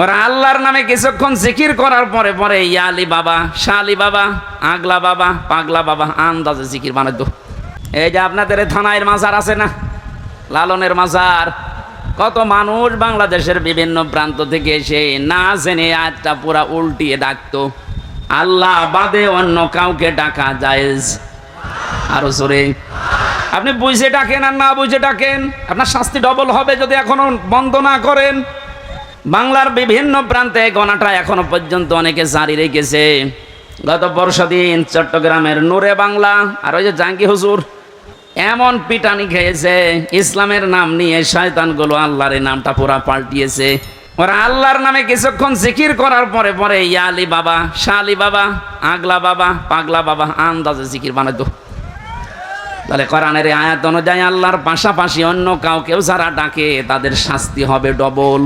ওরা আল্লাহর নামে কিছুক্ষণ জিকির করার পরে পরে ইয়ালি বাবা শালি বাবা, আগলা বাবা, পাগলা বাবা, আন্দাজে জিকির বানাতো এই যে আপনাদের থানায় মাজার আছে না? লালনের মাজার। কত মানুষ বাংলাদেশের বিভিন্ন প্রান্ত থেকে এসে না জেনে আজটা পুরা উল্টিয়ে ডাকতো। আল্লাহ বাদে অন্য কাউকে ডাকা জায়েজ। আরও জোরে। আপনি বুঝে ডাকেন আর না বুঝে ডাকেন, আপনার শাস্তি ডবল হবে যদি এখনও বন্ধ না করেন। বাংলার বিভিন্ন প্রান্তে গণাটা এখনও পর্যন্ত অনেকে জারি রেখেছে। গত বর্ষা দিন চট্টগ্রামের নূরে বাংলা আর ওই যে জাঙ্গি হুজুর এমন পিটানি খেয়েছে, ইসলামের নাম নিয়ে শয়তানগুলো আল্লাহর নামটা পুরা পাল্টিয়েছে। ওরা আল্লাহর নামে কিছুক্ষণ জিকির করার পরে পরে ইয়ালি বাবা শালি বাবা, আগলা বাবা, পাগলা বাবা আন্দাজে জিকির বানাতো তাহলে কোরআনের আয়াত অনুযায়ী আল্লাহর পাশাপাশি অন্য কাউকেও যারা ডাকে তাদের শাস্তি হবে ডবল।